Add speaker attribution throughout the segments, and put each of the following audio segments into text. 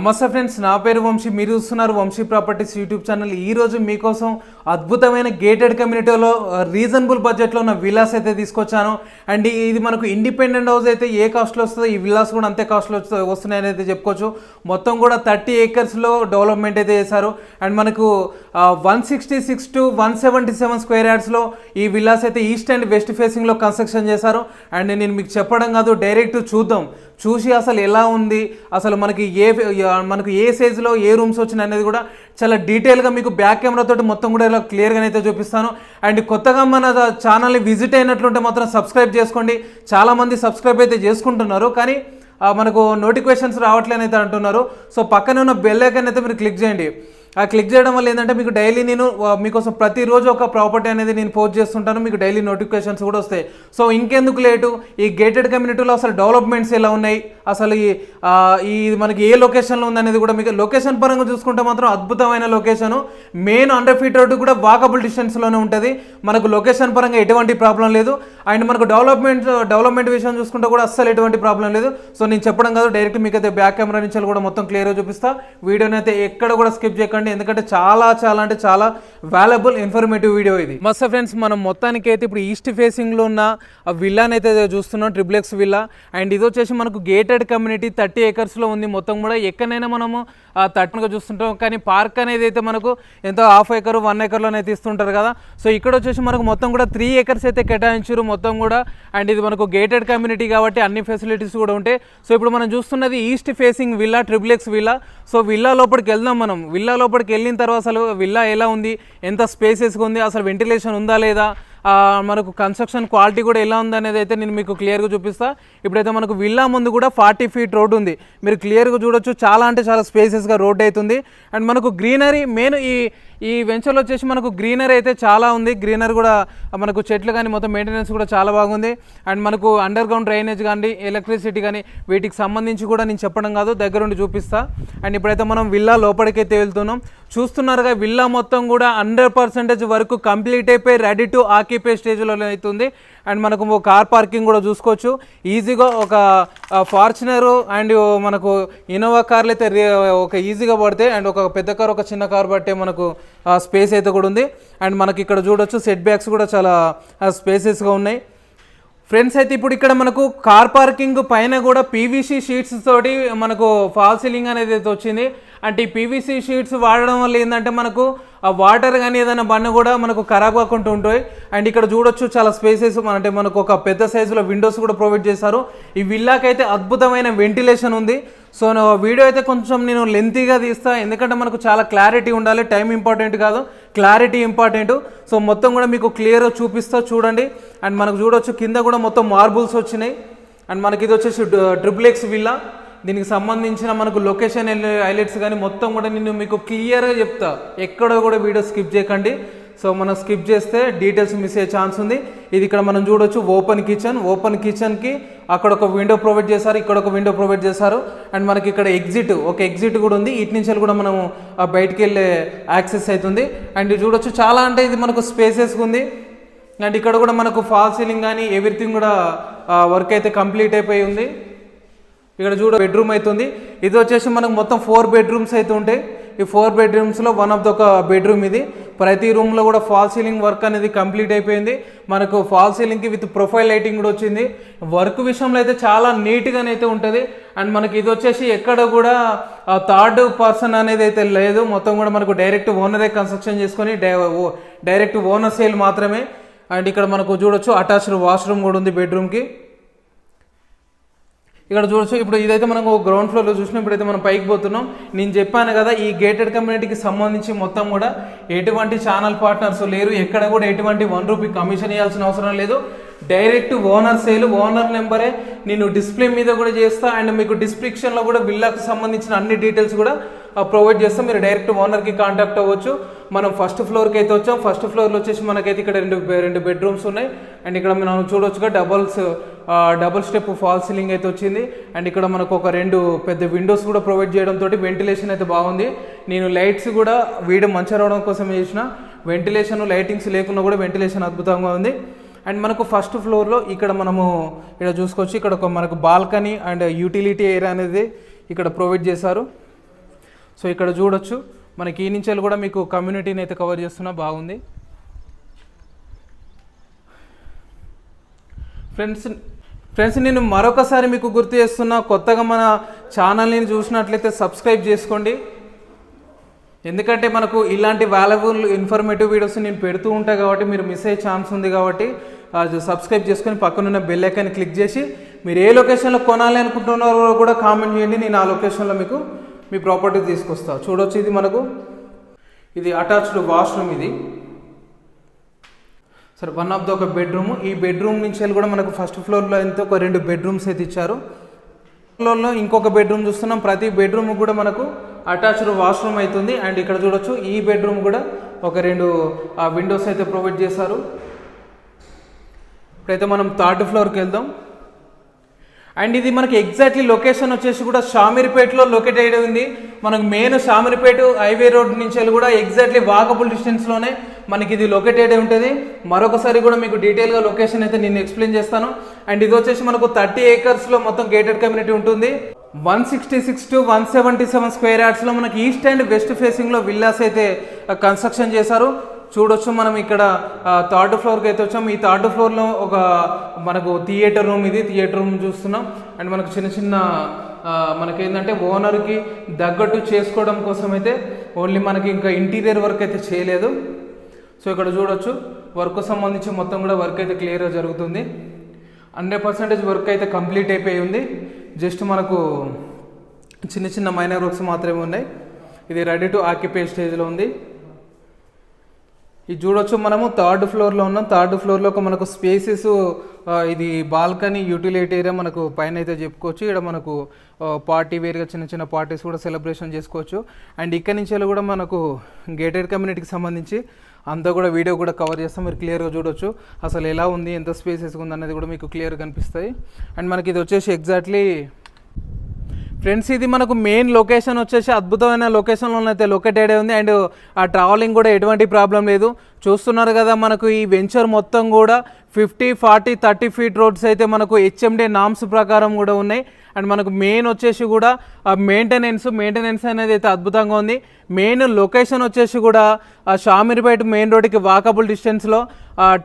Speaker 1: నమస్తే ఫ్రెండ్స్ నా పేరు వంశీ. మీరు చూస్తున్నారు వంశీ ప్రాపర్టీస్ యూట్యూబ్ ఛానల్. ఈ రోజు మీకోసం అద్భుతమైన గేటెడ్ కమ్యూనిటీలో రీజనబుల్ బడ్జెట్లో ఉన్న విలాస్ అయితే తీసుకొచ్చాను. అండ్ ఇది మనకు ఇండిపెండెంట్ హౌస్ అయితే ఏ కాస్ట్లో వస్తుందో ఈ విలాస్ కూడా అంతే కాస్ట్లో వస్తున్నాయని అయితే చెప్పుకోవచ్చు. మొత్తం కూడా థర్టీ ఏకర్స్లో డెవలప్మెంట్ అయితే చేశారు. అండ్ మనకు one sixty six to one seventy seven square యార్డ్స్లో ఈ విలాస్ అయితే ఈస్ట్ అండ్ వెస్ట్ ఫేసింగ్లో కన్స్ట్రక్షన్ చేశారు. అండ్ నేను మీకు చెప్పడం కాదు డైరెక్ట్ చూద్దాం. చూసి అసలు ఎలా ఉంది? అసలు మనకి ఏ మనకు ఏ సైజులో ఏ రూమ్స్ వచ్చినాయి అనేది కూడా చాలా డీటెయిల్గా మీకు బ్యాక్ కెమెరా తోటి మొత్తం కూడా ఇలా క్లియర్గా అయితే చూపిస్తాను. అండ్ కొత్తగా మన ఛానల్ని విజిట్ అయినట్లుంటే మాత్రం సబ్స్క్రైబ్ చేసుకోండి. చాలామంది సబ్స్క్రైబ్ అయితే చేసుకుంటున్నారు. కానీ మనకు నోటిఫికేషన్స్ రావట్లేనైతే అంటున్నారు. సో పక్కనే ఉన్న బెల్ ఐకన్ అయితే మీరు క్లిక్ చేయండి. ఆ క్లిక్ చేయడం వల్ల ఏంటంటే మీకు డైలీ నేను మీకోసం ప్రతిరోజు ఒక ప్రాపర్టీ అనేది నేను పోస్ట్ చేస్తుంటాను మీకు డైలీ నోటిఫికేషన్స్ కూడా వస్తాయి. సో ఇంకెందుకు లేటు? ఈ గేటెడ్ కమ్యూనిటీలో అసలు డెవలప్మెంట్స్ ఎలా ఉన్నాయి? అసలు ఈ ఈ మనకి ఏ లొకేషన్లో ఉందనేది కూడా మీకు లొకేషన్ పరంగా చూసుకుంటే మాత్రం అద్భుతమైన location main hundred feet road కూడా వాకబుల్ డిస్టెన్స్లోనే ఉంటుంది. మనకు లొకేషన్ పరంగా ఎటువంటి ప్రాబ్లం లేదు. అండ్ మనకు డెవలప్మెంట్ డెవలప్మెంట్ విషయం చూసుకుంటే కూడా అస్సలు ఎటువంటి ప్రాబ్లం లేదు. సో నేను చెప్పడం కాదు డైరెక్ట్ మీకు అయితే బ్యాక్ కెమెరా నుంచి కూడా మొత్తం క్లియర్గా చూపిస్తా. వీడియోని అయితే ఎక్కడ కూడా స్కిప్ చేయకండి. ఎందుకంటే చాలా చాలా అంటే చాలా వాల్యుబుల్ ఇన్ఫర్మేటివ్ వీడియో ఇది. మస్త్ ఫ్రెండ్స్ మనం మొత్తానికి అయితే ఇప్పుడు ఈస్ట్ ఫేసింగ్లో ఉన్న ఆ విల్లాని అయితే చూస్తున్నాం ట్రిప్లెక్స్ విల్లా అండ్ ఇది వచ్చేసి మనకు గేటెడ్ కమ్యూనిటీ థర్టీ ఏకర్స్లో ఉంది మొత్తం కూడా. ఎక్కడైనా మనము తట్టుగా చూస్తుంటాం. కానీ పార్క్ అనేది అయితే మనకు ఎంతో హాఫ్ ఏకర్ వన్ ఏకర్లోనే తీస్తుంటారు కదా. సో ఇక్కడ వచ్చేసి మనకు మొత్తం కూడా త్రీ ఏకర్స్ అయితే కేటాయించారు మొత్తం కూడా. అండ్ ఇది మనకు గేటెడ్ కమ్యూనిటీ కాబట్టి అన్ని ఫెసిలిటీస్ కూడా ఉంటాయి. సో ఇప్పుడు మనం చూస్తున్నది east facing villa triplex villa so villa లోపలికి వెళ్దాం మనం. విల్లా లోపలికి వెళ్ళిన తర్వాత అసలు విల్లా ఎలా ఉంది? ఎంత స్పేసెస్గా ఉంది? అసలు వెంటిలేషన్ ఉందా లేదా? మనకు కన్స్ట్రక్షన్ క్వాలిటీ కూడా ఎలా ఉంది అనేది అయితే నేను మీకు క్లియర్గా చూపిస్తా. ఇప్పుడైతే మనకు విల్లా ముందు కూడా ఫార్టీ ఫీట్ రోడ్ ఉంది. మీరు క్లియర్గా చూడొచ్చు. చాలా అంటే చాలా స్పేసెస్గా రోడ్ అవుతుంది. అండ్ మనకు గ్రీనరీ మెయిన్ ఈ ఈ వెంచర్లో వచ్చేసి మనకు గ్రీనరీ అయితే చాలా ఉంది. గ్రీనర్ కూడా మనకు చెట్లు కానీ మొత్తం మెయింటెనెన్స్ కూడా చాలా బాగుంది. అండ్ మనకు అండర్ గ్రౌండ్ డ్రైనేజ్ కానీ ఎలక్ట్రిసిటీ కానీ వీటికి సంబంధించి కూడా నేను చెప్పడం కాదు. దగ్గరుండి చూపిస్తా. అండ్ ఇప్పుడైతే మనం విల్లా లోపలికైతే వెళ్తున్నాం. చూస్తున్నారుగా విల్లా మొత్తం కూడా హండ్రెడ్ పర్సెంటేజ్ వరకు కంప్లీట్ అయిపోయి రెడీ టు ఆక్యుపే స్టేజ్లో అవుతుంది. అండ్ మనకు కార్ పార్కింగ్ కూడా చూసుకోవచ్చు. ఈజీగా ఒక ఫార్చునర్ అండ్ మనకు ఇన్నోవా కార్లు అయితే ఒక ఈజీగా పడితే అండ్ ఒక పెద్ద కార్ ఒక చిన్న కార్ పట్టే మనకు స్పేస్ అయితే కూడా ఉంది. అండ్ మనకి ఇక్కడ చూడొచ్చు సెట్ బ్యాక్స్ కూడా చాలా స్పేసెస్గా ఉన్నాయి. ఫ్రెండ్స్ అయితే ఇప్పుడు ఇక్కడ మనకు కార్ పార్కింగ్ పైన కూడా పీవీసీ షీట్స్ తోటి మనకు ఫాల్ సీలింగ్ అనేది అయితే వచ్చింది. అంటే ఈ పీవీసీ షీట్స్ వాడడం వల్ల ఏంటంటే మనకు ఆ వాటర్ కానీ ఏదైనా బండ కూడా మనకు ఖరాబ్ కాకుండా ఉంటాయి. అండ్ ఇక్కడ చూడొచ్చు చాలా స్పేసెస్ అంటే మనకు ఒక పెద్ద సైజులో విండోస్ కూడా ప్రొవైడ్ చేశారు. ఈ విల్లాకైతే అద్భుతమైన వెంటిలేషన్ ఉంది. సో నా వీడియో అయితే కొంచెం నేను లెంతీగా తీస్తా. ఎందుకంటే మనకు చాలా క్లారిటీ ఉండాలి. టైం ఇంపార్టెంట్ కాదు. Clarity important. సో మొత్తం కూడా మీకు క్లియర్ చూపిస్తా చూడండి. అండ్ మనకు చూడొచ్చు కింద కూడా మొత్తం మార్బుల్స్ వచ్చినాయి. అండ్ మనకి ఇది వచ్చేసి ట్రిపుల్ ఎక్స్ విల్లా. దీనికి సంబంధించిన మనకు లొకేషన్ హైలైట్స్ కానీ మొత్తం కూడా నేను మీకు క్లియర్గా చెప్తా. ఎక్కడ కూడా వీడియో స్కిప్ చేయకండి. సో మనం స్కిప్ చేస్తే డీటెయిల్స్ మిస్ అయ్యే ఛాన్స్ ఉంది. ఇది ఇక్కడ మనం చూడొచ్చు ఓపెన్ కిచెన్ ఓపెన్ కిచెన్కి అక్కడ ఒక విండో ప్రొవైడ్ చేశారు ఇక్కడ ఒక విండో ప్రొవైడ్ చేశారు. అండ్ మనకి ఇక్కడ ఎగ్జిట్ ఒక ఎగ్జిట్ కూడా ఉంది. ఇటు నుంచి కూడా మనం బయటికి వెళ్ళే యాక్సెస్ అవుతుంది. అండ్ చూడొచ్చు చాలా అంటే ఇది మనకు స్పేసెస్గా ఉంది. అండ్ ఇక్కడ కూడా మనకు ఫాల్ సీలింగ్ కానీ ఎవ్రీథింగ్ కూడా వర్క్ అయితే కంప్లీట్ అయిపోయి ఉంది. ఇక్కడ చూడ బెడ్రూమ్ అవుతుంది ఇది వచ్చేసి మనకు మొత్తం ఫోర్ బెడ్రూమ్స్ అయితే ఉంటాయి ఈ ఫోర్ బెడ్రూమ్స్లో వన్ ఆఫ్ ద ఒక బెడ్రూమ్ ఇది. ప్రతి రూమ్లో కూడా ఫాల్ సీలింగ్ వర్క్ అనేది కంప్లీట్ అయిపోయింది. మనకు ఫాల్ సీలింగ్కి విత్ ప్రొఫైల్ లైటింగ్ కూడా వచ్చింది. వర్క్ విషయంలో అయితే చాలా నీట్గానైతే ఉంటుంది. అండ్ మనకి ఇది వచ్చేసి ఎక్కడ కూడా థర్డ్ పర్సన్ అనేది అయితే లేదు. మొత్తం కూడా మనకు డైరెక్ట్ ఓనరే కన్స్ట్రక్షన్ చేసుకొని డైరెక్ట్ ఓనర్ సేల్ మాత్రమే. అండ్ ఇక్కడ మనకు చూడొచ్చు అటాచ్డ్ వాష్రూమ్ కూడా ఉంది బెడ్రూమ్కి ఇక్కడ చూడొచ్చు ఇప్పుడు ఇదైతే మనం గ్రౌండ్ ఫ్లోర్లో చూసినా ఇప్పుడైతే మనం పైకి పోతున్నాం. నేను చెప్పాను కదా ఈ గేటెడ్ కమ్యూనిటీకి సంబంధించి మొత్తం కూడా ఎటువంటి ఛానల్ పార్ట్నర్స్ లేరు ఎక్కడ కూడా ఎటువంటి వన్ రూపీ కమిషన్ ఇవ్వాల్సిన అవసరం లేదు. డైరెక్ట్ ఓనర్ సేల్ ఓనర్ నెంబరే నేను డిస్ప్లే మీద కూడా చేస్తా అండ్ మీకు డిస్క్రిప్షన్లో కూడా విల్లాకు సంబంధించిన అన్ని డీటెయిల్స్ కూడా ప్రొవైడ్ చేస్తాం. మీరు డైరెక్ట్ ఓనర్కి కాంటాక్ట్ అవ్వచ్చు. మనం ఫస్ట్ ఫ్లోర్కి అయితే వచ్చాం. ఫస్ట్ ఫ్లోర్లో వచ్చేసి మనకైతే ఇక్కడ రెండు రెండు బెడ్రూమ్స్ ఉన్నాయి. అండ్ ఇక్కడ మనం చూడొచ్చుగా doubles double step fall ceiling అయితే వచ్చింది. అండ్ ఇక్కడ మనకు ఒక రెండు పెద్ద విండోస్ కూడా ప్రొవైడ్ చేయడంతో వెంటిలేషన్ అయితే బాగుంది. నేను లైట్స్ కూడా వీడియో మంచిగా రావడం కోసం చేసిన వెంటిలేషన్ లైటింగ్స్ లేకున్నా కూడా వెంటిలేషన్ అద్భుతంగా ఉంది. అండ్ మనకు ఫస్ట్ ఫ్లోర్లో ఇక్కడ మనము ఇక్కడ చూసుకోవచ్చు. ఇక్కడ ఒక మనకు బాల్కనీ అండ్ యూటిలిటీ ఏరియా అనేది ఇక్కడ ప్రొవైడ్ చేశారు. సో ఇక్కడ చూడొచ్చు. మనకి ఈ నుంచి కూడా మీకు కమ్యూనిటీని అయితే కవర్ చేస్తున్నా బాగుంది. ఫ్రెండ్స్ ఫ్రెండ్స్ నేను మరొకసారి మీకు గుర్తు చేస్తున్నా కొత్తగా మన ఛానల్ని చూసినట్లయితే సబ్స్క్రైబ్ చేసుకోండి. ఎందుకంటే మనకు ఇలాంటి వాల్యుబుల్ ఇన్ఫర్మేటివ్ వీడియోస్ నేను పెడుతూ ఉంటాను కాబట్టి మీరు మిస్ అయ్యే ఛాన్స్ ఉంది కాబట్టి అది సబ్స్క్రైబ్ చేసుకొని పక్కనున్న బెల్ ఐకాన్ క్లిక్ చేసి మీరు ఏ లొకేషన్లో కొనాలి అనుకుంటున్నారో కూడా కామెంట్ చేయండి నేను ఆ లొకేషన్లో మీకు మీ ప్రాపర్టీ తీసుకొస్తాను చూడొచ్చు ఇది మనకు. ఇది అటాచ్డ్ వాష్రూమ్ ఇది. సరే వన్ ఆఫ్ ద ఒక బెడ్రూమ్ ఈ బెడ్రూమ్ నుంచి వెళ్ళి కూడా మనకు ఫస్ట్ ఫ్లోర్లో అయితే ఒక రెండు బెడ్రూమ్స్ అయితే ఇచ్చారు. ఫ్లోర్లో ఇంకొక బెడ్రూమ్ చూస్తున్నాం. ప్రతి బెడ్రూమ్ కూడా మనకు అటాచ్డ్ వాష్రూమ్ అవుతుంది అండ్ ఇక్కడ చూడొచ్చు ఈ బెడ్రూమ్ కూడా ఒక రెండు విండోస్ అయితే ప్రొవైడ్ చేశారు. ఇప్పుడైతే మనం థర్డ్ ఫ్లోర్కి వెళ్దాం. అండ్ ఇది మనకి ఎగ్జాక్ట్లీ లొకేషన్ వచ్చేసి కూడా షామీర్పేటలో లొకేట్ అయ్యి ఉంది. మనకు మెయిన్ షామీర్పేట హైవే రోడ్ నుంచి వెళ్ళి కూడా ఎగ్జాక్ట్లీ వాకబుల్ డిస్టెన్స్లోనే మనకి ఇది లొకేటెడ్ ఉంటుంది. మరొకసారి కూడా మీకు డీటెయిల్గా లొకేషన్ అయితే నేను ఎక్స్ప్లెయిన్ చేస్తాను. అండ్ ఇది వచ్చేసి మనకు థర్టీ ఏకర్స్లో మొత్తం గేటెడ్ కమ్యూనిటీ ఉంటుంది. One sixty six to one seventy seven square యార్డ్స్లో మనకి ఈస్ట్ అండ్ వెస్ట్ ఫేసింగ్లో విల్లాస్ అయితే uh, కన్స్ట్రక్షన్ చేశారు. చూడొచ్చు మనం ఇక్కడ uh, థర్డ్ ఫ్లోర్కి అయితే వచ్చాం. ఈ థర్డ్ ఫ్లోర్లో ఒక మనకు థియేటర్ రూమ్ ఇది. థియేటర్ రూమ్ చూస్తున్నాం. అండ్ మనకు చిన్న చిన్న uh, మనకేంటంటే ఓనర్కి తగ్గట్టు చేసుకోవడం కోసం అయితే ఓన్లీ మనకి ఇంకా ఇంటీరియర్ వర్క్ అయితే చేయలేదు. సో ఇక్కడ చూడొచ్చు వర్క్ సంబంధించి మొత్తం కూడా వర్క్ అయితే క్లియర్గా జరుగుతుంది. హండ్రెడ్ పర్సెంటేజ్ వర్క్ అయితే కంప్లీట్ అయిపోయి ఉంది. జస్ట్ మనకు చిన్న చిన్న మైనర్ వర్క్స్ మాత్రమే ఉన్నాయి. ఇది రెడీ టు ఆక్యుపై స్టేజ్లో ఉంది. ఇది చూడొచ్చు మనము థర్డ్ ఫ్లోర్లో ఉన్నాం. థర్డ్ ఫ్లోర్లో ఒక మనకు స్పేసెస్ ఇది బాల్కనీ యూటిలిటీ ఏరియా మనకు పైన అయితే చెప్పుకోవచ్చు. ఇక్కడ మనకు పార్టీ వేర్గా చిన్న చిన్న పార్టీస్ కూడా సెలబ్రేషన్ చేసుకోవచ్చు. అండ్ ఇక్కడి నుంచి కూడా మనకు గేటెడ్ కమ్యూనిటీకి సంబంధించి అంతా కూడా వీడియో కూడా కవర్ చేస్తాం మీరు క్లియర్గా చూడొచ్చు. అసలు ఎలా ఉంది ఎంత స్పేస్ వేసుకుంది అనేది కూడా మీకు క్లియర్గా కనిపిస్తాయి. అండ్ మనకి ఇది వచ్చేసి ఎగ్జాక్ట్లీ ఫ్రెండ్స్ ఇది మనకు మెయిన్ లొకేషన్ వచ్చేసి అద్భుతమైన లొకేషన్లో అయితే లొకేటెడ్ ఉంది. అండ్ ఆ ట్రావెలింగ్ కూడా ఎటువంటి ప్రాబ్లం లేదు. చూస్తున్నారు కదా మనకు ఈ వెంచర్ మొత్తం కూడా fifty forty thirty feet roads అయితే మనకు హెచ్ఎండే నామ్స్ ప్రకారం కూడా ఉన్నాయి. అండ్ మనకు మెయిన్ వచ్చేసి కూడా మెయింటెనెన్స్ మెయింటెనెన్స్ అనేది అయితే అద్భుతంగా ఉంది. మెయిన్ లొకేషన్ వచ్చేసి కూడా ఆ షామీర్పేట మెయిన్ రోడ్కి వాకబుల్ డిస్టెన్స్లో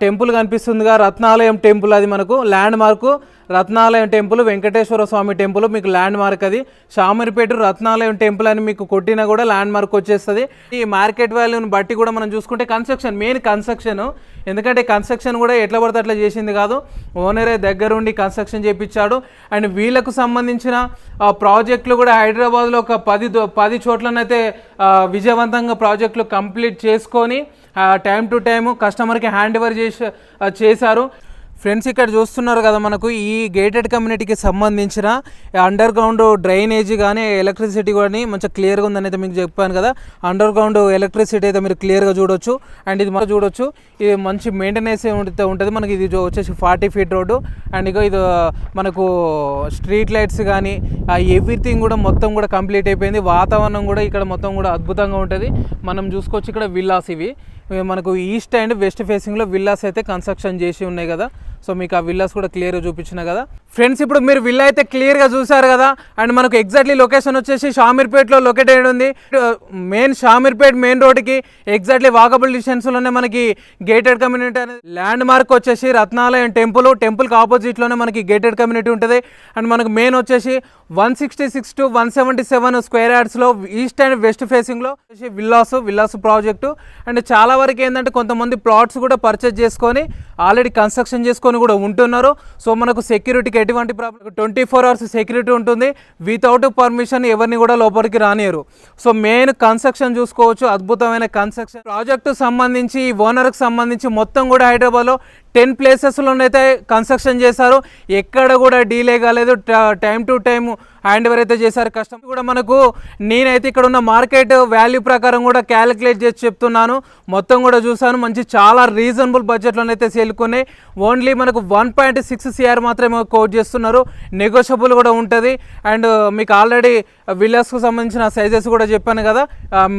Speaker 1: టెంపుల్ కనిపిస్తుందిగా. రత్నాలయం టెంపుల్ అది మనకు. Landmark Ratnalayam temple Venkateswara Swami temple మీకు ల్యాండ్ మార్క్ అది. షామీర్పేట రత్నాలయం టెంపుల్ అని మీకు కొట్టినా కూడా ల్యాండ్ మార్క్ వచ్చేస్తుంది. ఈ మార్కెట్ వాల్యూని బట్టి కూడా మనం చూసుకుంటే కన్స్ట్రక్షన్ మెయిన్ కన్స్ట్రక్షన్ ఎందుకంటే కన్స్ట్రక్షన్ కూడా ఎట్లా పడితే అట్లా చేసింది కాదు. ఓనరే దగ్గరుండి కన్స్ట్రక్షన్ చేయించాడు అండ్ వీళ్ళకు సంబంధించిన ప్రాజెక్టులు కూడా హైదరాబాద్లో ఒక పది పది చోట్లనైతే విజయవంతంగా ప్రాజెక్టులు కంప్లీట్ చేసుకొని టైం టు టైం కస్టమర్కి హ్యాండ్ ఓవర్ చేసి చేశారు. ఫ్రెండ్స్ ఇక్కడ చూస్తున్నారు కదా మనకు ఈ గేటెడ్ కమ్యూనిటీకి సంబంధించిన అండర్ గ్రౌండ్ డ్రైనేజ్ కానీ ఎలక్ట్రిసిటీ కానీ మంచిగా క్లియర్గా ఉందని అయితే మీకు చెప్పాను కదా. అండర్ గ్రౌండ్ ఎలక్ట్రిసిటీ అయితే మీరు క్లియర్గా చూడొచ్చు. అండ్ ఇది మనం చూడొచ్చు. ఇది మంచి మెయింటెనెన్స్ ఉంటే ఉంటుంది. మనకి ఇది వచ్చేసి ఫార్టీ ఫీట్ రోడ్డు. అండ్ ఇక ఇది మనకు స్ట్రీట్ లైట్స్ కానీ ఎవ్రీథింగ్ కూడా మొత్తం కూడా కంప్లీట్ అయిపోయింది. వాతావరణం కూడా ఇక్కడ మొత్తం కూడా అద్భుతంగా ఉంటుంది. మనం చూసుకోవచ్చు ఇక్కడ విల్లాస్ ఇవి. మనకు ఈస్ట్ అండ్ వెస్ట్ ఫేసింగ్లో విల్లాస్ అయితే కన్స్ట్రక్షన్ చేసి ఉన్నాయి కదా. సో మీకు ఆ విల్లాస్ కూడా క్లియర్గా చూపించిన కదా. ఫ్రెండ్స్ ఇప్పుడు మీరు విల్లా అయితే క్లియర్గా చూసారు కదా. అండ్ మనకు ఎగ్జాక్ట్లీ లొకేషన్ వచ్చేసి షామీర్పేట్లో లొకేట్ అయ్యి ఉంది. మెయిన్ షామీర్పేట్ మెయిన్ రోడ్కి ఎగ్జాక్ట్లీ వాకబుల్ డిస్టెన్స్లోనే మనకి గేటెడ్ కమ్యూనిటీ అనేది ల్యాండ్ మార్క్ వచ్చేసి రత్నాలయం టెంపుల్. టెంపుల్కి ఆపోజిట్లోనే మనకి గేటెడ్ కమ్యూనిటీ ఉంటుంది. అండ్ మనకు మెయిన్ వచ్చేసి one sixty six to one seventy seven square యార్డ్స్లో east and west ఫేసింగ్లో వచ్చేసి విల్లాస్ విల్లాస్ ప్రాజెక్టు. అండ్ చాలా వరకు ఏంటంటే కొంతమంది ప్లాట్స్ కూడా పర్చేజ్ చేసుకొని ఆల్రెడీ కన్స్ట్రక్షన్ చేసుకొని కూడా ఉంటున్నారు. సో మనకు సెక్యూరిటీకి ఎటువంటి problem twenty four hours security ఉంటుంది. వితౌట్ పర్మిషన్ ఎవరిని కూడా లోపలికి రానియరు. సో మెయిన్ కన్స్ట్రక్షన్ చూసుకోవచ్చు. అద్భుతమైన కన్స్ట్రక్షన్ ప్రాజెక్టు సంబంధించి ఓనర్కి సంబంధించి మొత్తం కూడా హైదరాబాద్లో టెన్ ప్లేసెస్లోనైతే కన్స్ట్రక్షన్ చేశారు. ఎక్కడ కూడా డీలే కాలేదు. Time to time hand over అయితే చేశారు. కష్టం కూడా మనకు. నేనైతే ఇక్కడ ఉన్న మార్కెట్ వాల్యూ ప్రకారం కూడా క్యాలిక్యులేట్ చేసి చెప్తున్నాను. మొత్తం కూడా చూసాను మంచి చాలా రీజనబుల్ బడ్జెట్లోనైతే సేల్కొన్నాయి ఓన్లీ మనకు వన్ పాయింట్ సిక్స్ సిఆర్ మాత్రమే కోట్ చేస్తున్నారు. నెగోషియబుల్ కూడా ఉంటుంది. అండ్ మీకు ఆల్రెడీ విల్లాస్కు సంబంధించిన సైజెస్ కూడా చెప్పాను కదా.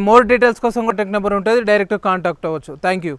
Speaker 1: మోర్ డీటెయిల్స్ కోసం కూడా టెక్ నెంబర్ ఉంటుంది. డైరెక్ట్ కాంటాక్ట్ అవ్వచ్చు. Thank you.